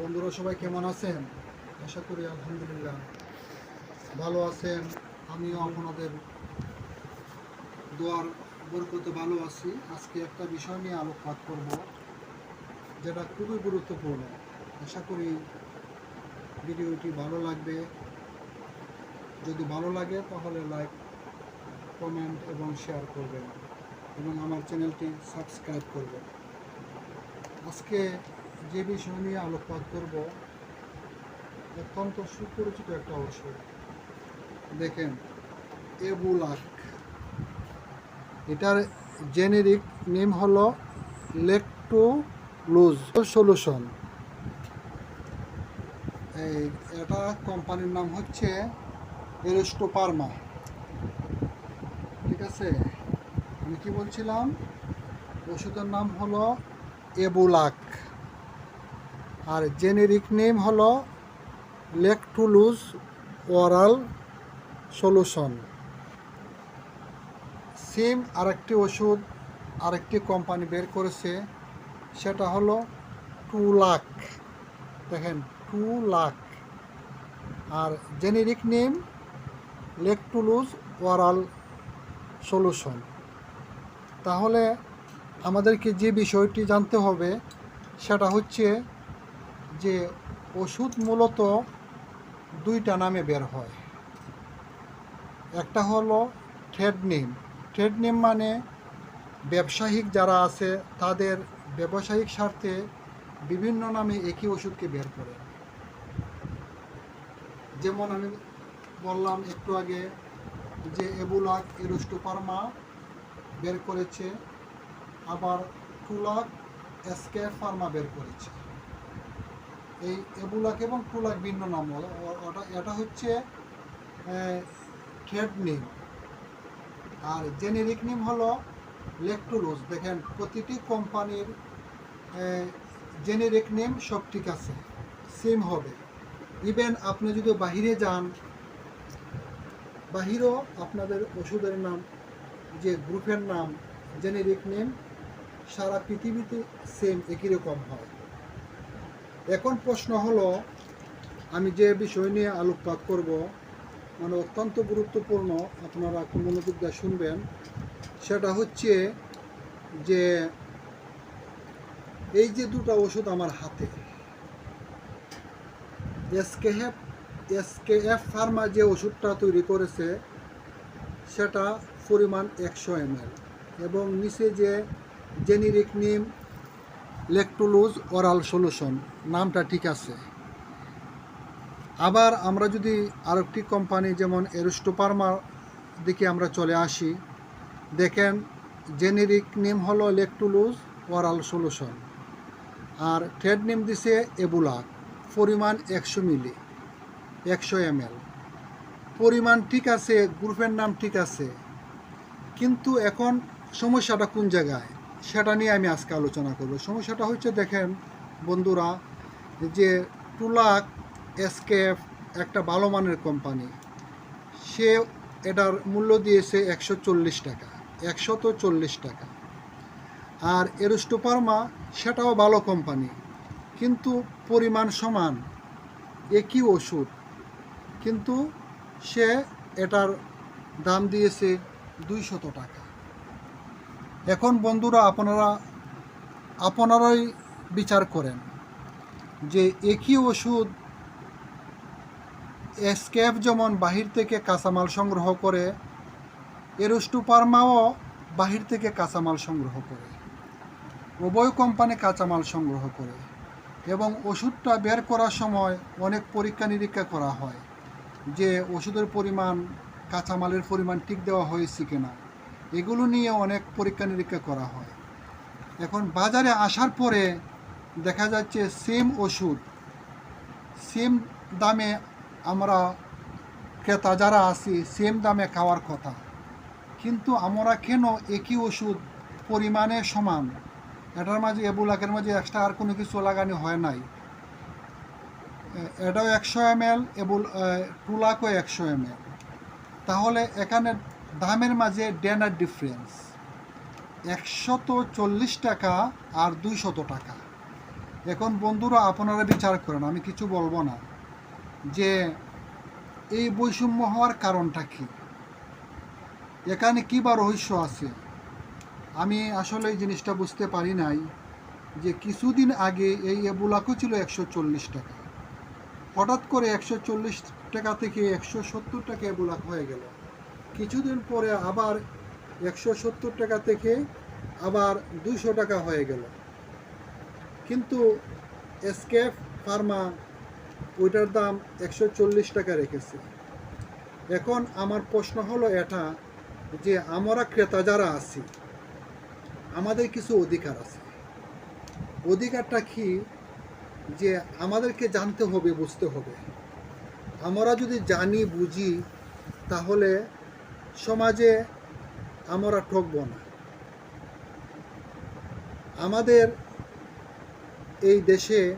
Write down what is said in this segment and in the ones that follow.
বন্ধুরা সবাই কেমন আছেন? আশা করি আলহামদুলিল্লাহ ভালো আছেন। আমিও আপনাদের দোয়ার বরকতে ভালো আছি। আজকে একটা বিষয় নিয়ে আলোকপাত করব, যেটা খুবই গুরুত্বপূর্ণ। আশা করি ভিডিওটি ভালো লাগবে। যদি ভালো লাগে, তাহলে লাইক, কমেন্ট এবং শেয়ার করবেন এবং আমার চ্যানেলটি সাবস্ক্রাইব করবেন। আজকে যে বিষয় নিয়ে আলোকপাত করব, অত্যন্ত সুপরিচিত একটা ওষুধ দেখেন এবুলাক এটার জেনেরিক নেম হলো লেকটো লুজ সলিউশন। এই, এটা কোম্পানির নাম হচ্ছে এরোস্টোপারমা। ঠিক আছে? আমি কি বলছিলাম? ওষুধের নাম হলো এবুলাক আর জেনেরিক নেম হলো লেকটুলুজ ওরাল সলিউশন। সেম আরেকটি ওষুধ আরেকটি কোম্পানি বের করেছে, সেটা হলো টু লাখ দেখেন টু লাখ আর generic name lactulose oral solution. তাহলে আমাদেরকে যে বিষয়টি জানতে হবে, সেটা হচ্ছে যে ওষুধ মূলত দুইটা নামে বের হয়। একটা হলো ট্রেড নেম ট্রেড নেম মানে ব্যবসায়িক যারা আছে, তাদের ব্যবসায়িক স্বার্থে বিভিন্ন নামে একই ওষুধকে বের করে। যেমন আমি বললাম একটু আগে যে এবুলাক এরোস্টোপারমা বের করেছে, আবার টুলাক এসকে ফার্মা বের করেছে। এই এবুলাক এবং টুলাক ভিন্ন নাম। ওটা, এটা হচ্ছে ট্রেড নেম। আর জেনেরিক নেম হলো লেকটুলোজ দেখেন, প্রতিটি কোম্পানির জেনেরিক নেম সব ঠিক আছে, সেম হবে। ইভেন আপনি যদি বাহিরে যান, বাহিরেও আপনাদের ওষুধের নাম, যে গ্রুপের নাম, জেনেরিক নেম, সারা পৃথিবীতে সেম একই রকম হয়। এখন প্রশ্ন হলো, আমি যে বিষয় নিয়ে আলোকপাত করব মানে অত্যন্ত গুরুত্বপূর্ণ আপনারা খুব মনোযোগ দিয়ে শুনবেন, সেটা হচ্ছে যে এই যে দুটো ওষুধ আমার হাতে, এসকেএফ এসকেএফ ফার্মা যে ওষুধটা তৈরি করেছে, সেটা পরিমাণ একশো এমএল এবং নিচে যে জেনিরিক নিম লেকটুলুজ ওরাল সলিউশন, নামটা ঠিক আছে। আবার আমরা যদি আরেকটি কোম্পানি যেমন এরোস্টোপারমার দিকে আমরা চলে আসি, দেখেন জেনেরিক নেম হলো লেকটুলুজ ওরাল সলিউশন, আর ট্রেড নেম দিছে এবুলাক পরিমাণ একশো মিলি, একশো এমএল। পরিমাণ ঠিক আছে, গ্রুপের নাম ঠিক আছে, কিন্তু এখন সমস্যাটা কোন জায়গায়? সেটা নিয়ে আমি আজকে আলোচনা করব। সমস্যাটা হচ্ছে দেখেন বন্ধুরা, যে টুলাক এসকেএফ একটা ভালো মানের কোম্পানি, সে এটার মূল্য দিয়েছে একশো চল্লিশ টাকা একশত চল্লিশ টাকা। আর এরোস্টোপারমা সেটাও ভালো কোম্পানি, কিন্তু পরিমাণ সমান, একই ওষুধ। কিন্তু সে এটার দাম দিয়েছে দুইশত টাকা। এখন বন্ধুরা আপনারা, আপনারাই বিচার করেন যে একই ওষুধ এসকেফ যেমন বাহির থেকে কাঁচামাল সংগ্রহ করে, এরোস্টোপারমাও বাহির থেকে কাঁচামাল সংগ্রহ করে, উভয় কোম্পানি কাঁচামাল সংগ্রহ করে এবং ওষুধটা বের করার সময় অনেক পরীক্ষা নিরীক্ষা করা হয় যে ওষুধের পরিমাণ, কাঁচামালের পরিমাণ ঠিক দেওয়া হয়েছে কিনা। এগুলো নিয়ে অনেক পরীক্ষা নিরীক্ষা করা হয়। এখন বাজারে আসার পরে দেখা যাচ্ছে সেম ওষুধ সেম দামে আমরা ক্রেতা যারা আছি সেম দামে খাওয়ার কথা। কিন্তু আমরা কেন একই ওষুধ পরিমাণে সমান? এটার মাঝে এবুলাকের মাঝে এক্সট্রা আর কোনো কিছু লাগানো হয় নাই। এটাও একশো এম এল এবুল টুলাকও একশো এম তাহলে এখানে দামের মাঝে ডেনার ডিফারেন্স। একশত চল্লিশ টাকা আর দুইশত টাকা। এখন বন্ধুরা, আপনারা বিচার করেন, আমি কিছু বলব না। যে এই বৈষম্য হওয়ার কারণটা কি? এখানে কী বা রহস্য আছে? আমি আসলে এই জিনিসটা বুঝতে পারি নাই যে কিছুদিন আগে এই এবুলাকও ছিল একশো চল্লিশ টাকা। হঠাৎ করে একশো চল্লিশ টাকা থেকে একশো সত্তর টাকা এবুলাক হয়ে গেল। কিছুদিন পরে আবার একশো সত্তর টাকা থেকে আবার দুশো টাকা হয়ে গেল। কিন্তু এসকেফ ফার্মা ওইটার দাম একশো চল্লিশ টাকা রেখেছে। এখন আমার প্রশ্ন হলো এটা যে আমরা ক্রেতা যারা আছি, আমাদের কিছু অধিকার আছে। অধিকারটা কি? যে আমাদেরকে জানতে হবে, বুঝতে হবে। আমরা যদি জানি, বুঝি, তাহলে সমাজে আমরা ঠকব না। আমাদের এই দেশে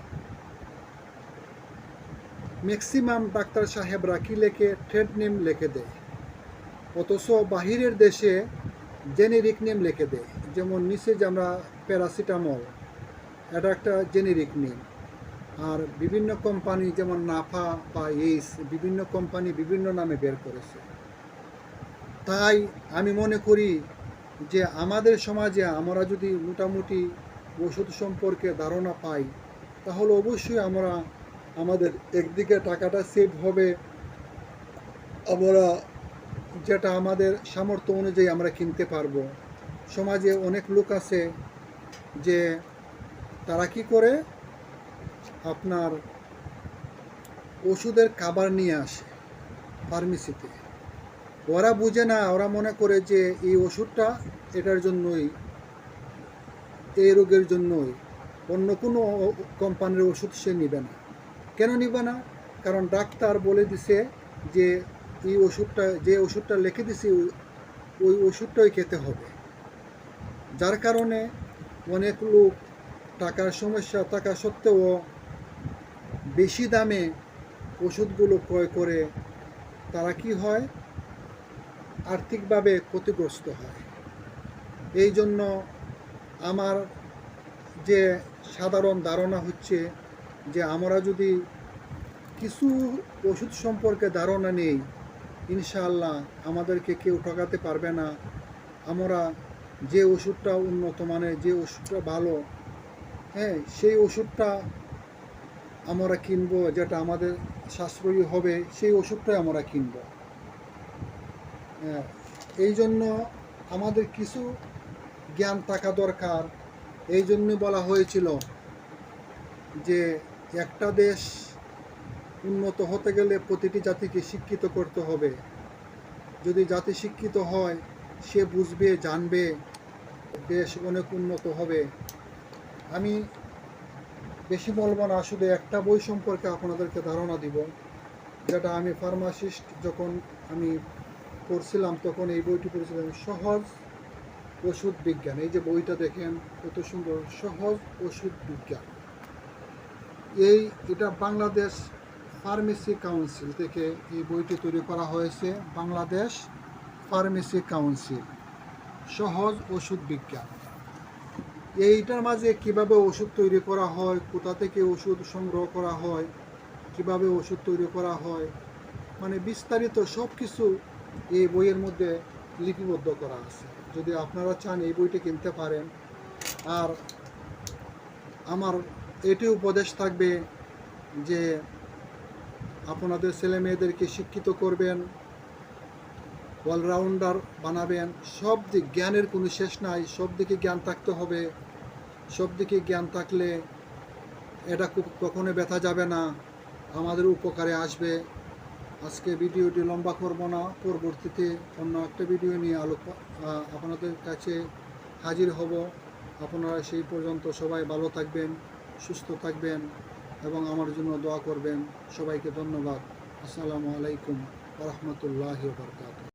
ম্যাক্সিমাম ডাক্তার সাহেবরা কি লেখে? ট্রেড নেম লিখে দেয়। অথচ বাহিরের দেশে জেনেরিক নেম লেখে দেয়। যেমন নিচে যে আমরা প্যারাসিটামল এটা একটা জেনেরিক নেম আর বিভিন্ন কোম্পানি যেমন নাফা বা এইস বিভিন্ন কোম্পানি বিভিন্ন নামে বের করেছে। তাই আমি মনে করি যে আমাদের সমাজে আমরা যদি মোটামুটি ওষুধ সম্পর্কে ধারণা পাই, তাহলে অবশ্যই আমরা আমাদের একদিকে টাকাটা সেভ হবে। আমরা যেটা আমাদের সামর্থ্য অনুযায়ী আমরা কিনতে পারব। সমাজে অনেক লোক আছে যে তারা কি করে? আপনার ওষুধের খাবার নিয়ে আসে ফার্মেসিতে ওরা বুঝে না, ওরা মনে করে যে এই ওষুধটা এটার জন্যই, এই রোগের জন্যই। অন্য কোনো কোম্পানির ওষুধ সে নেবে না। কেন নিবে না? কারণ ডাক্তার বলে দিছে যে এই ওষুধটা, যে ওষুধটা লিখে দিছে, ওই- ওষুধটাই খেতে হবে। যার কারণে অনেক লোক টাকার সমস্যা, থাকা সত্ত্বেও বেশি দামে ওষুধগুলো ক্রয় করে, তারা কি হয়? আর্থিকভাবে ক্ষতিগ্রস্ত হয়। এই জন্য আমার যে সাধারণ ধারণা হচ্ছে যে আমরা যদি কিছু ওষুধ সম্পর্কে ধারণা নেই, ইনশাআল্লাহ আমাদেরকে কেউ ঠকাতে পারবে না। আমরা যে ওষুধটা উন্নত মানের, যে ওষুধটা ভালো হ্যাঁ সেই ওষুধটা আমরা কিনবো, যেটা আমাদের সাশ্রয়ী হবে, সেই ওষুধটাই আমরা কিনবো। এই জন্য আমাদের কিছু জ্ঞান থাকা দরকার। এই জন্য বলা হয়েছিল যে একটা দেশ উন্নত হতে গেলে প্রতিটি জাতিকে শিক্ষিত করতে হবে। যদি জাতি শিক্ষিত হয়, সে বুঝবে, জানবে, দেশ অনেক উন্নত হবে। আমি বেশি বলব না, শুধু একটা বই সম্পর্কে আপনাদেরকে ধারণা দিব, যেটা আমি ফার্মাসিস্ট যখন আমি পড়ছিলাম তখন এই বইটি পড়েছিলাম সহজ ওষুধ বিজ্ঞান। এই যে বইটা দেখেন, কত সুন্দর, সহজ ওষুধ বিজ্ঞান। এই, এটা বাংলাদেশ ফার্মেসি কাউন্সিল থেকে এই বইটি তৈরি করা হয়েছে, বাংলাদেশ ফার্মেসি কাউন্সিল, সহজ ওষুধ বিজ্ঞান। এইটার মাঝে কীভাবে ওষুধ তৈরি করা হয়, কোথা থেকে ওষুধ সংগ্রহ করা হয়, কীভাবে ওষুধ তৈরি করা হয় মানে বিস্তারিত সব কিছু এই বইয়ের মধ্যে লিপিবদ্ধ করা আছে। যদি আপনারা চান এই বইটি কিনতে পারেন। আর আমার এটি উপদেশ থাকবে যে আপনাদের ছেলে মেয়েদেরকে শিক্ষিত করবেন, অলরাউন্ডার বানাবেন। সব দিক জ্ঞানের কোনো শেষ নাই, সব দিকে জ্ঞান থাকতে হবে। সব দিকে জ্ঞান থাকলে এটা কখনো ব্যথা যাবে না, আমাদের উপকারে আসবে। আজকে ভিডিওটি লম্বা করব না, পরবর্তীতে অন্য একটা ভিডিও নিয়ে আলো আপনাদের কাছে হাজির হব। আপনারা সেই পর্যন্ত সবাই ভালো থাকবেন, সুস্থ থাকবেন এবং আমার জন্য দোয়া করবেন। সবাইকে ধন্যবাদ। আসসালামু আলাইকুম রহমতুল্লাহ বরকাত